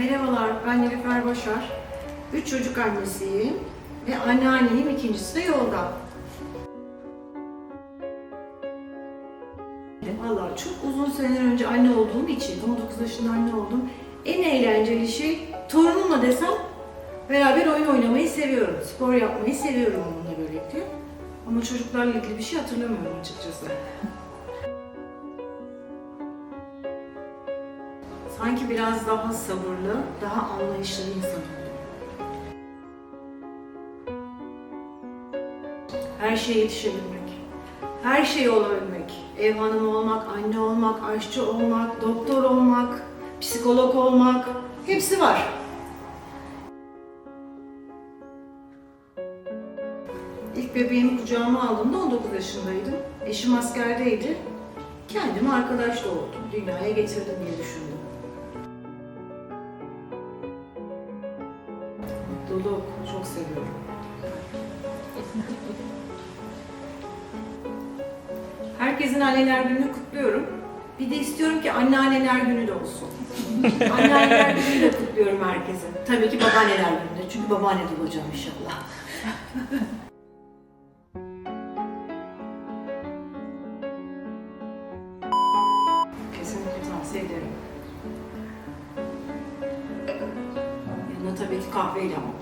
Merhabalar, ben Nilüfer Başar. Üç çocuk annesiyim ve anneanneyim, ikincisi de yolda. Valla çok uzun seneler önce anne olduğum için, 19 yaşında anne oldum. En eğlenceli şey torunumla desem beraber oyun oynamayı seviyorum. Spor yapmayı seviyorum onunla birlikte. Ama çocuklarla ilgili bir şey hatırlamıyorum açıkçası. Sanki biraz daha sabırlı, daha anlayışlı bir insan. Her şeye yetişebilmek, her şeye olabilmek, ev hanımı olmak, anne olmak, aşçı olmak, doktor olmak, psikolog olmak, hepsi var. İlk bebeğimi kucağıma aldığımda 19 yaşındaydım. Eşim askerdeydi. Kendime arkadaş doğurdum, dünyaya getirdim diye düşündüm. Mutluluk çok seviyorum. Herkesin anneler gününü kutluyorum. Bir de istiyorum ki anneanneler günü de olsun. anneanneler gününü de kutluyorum herkese. Tabii ki babaanneler günü de. Çünkü babaanne de olacağım inşallah. Kesinlikle tavsiye ederim. Tabii ki kahveyle ama.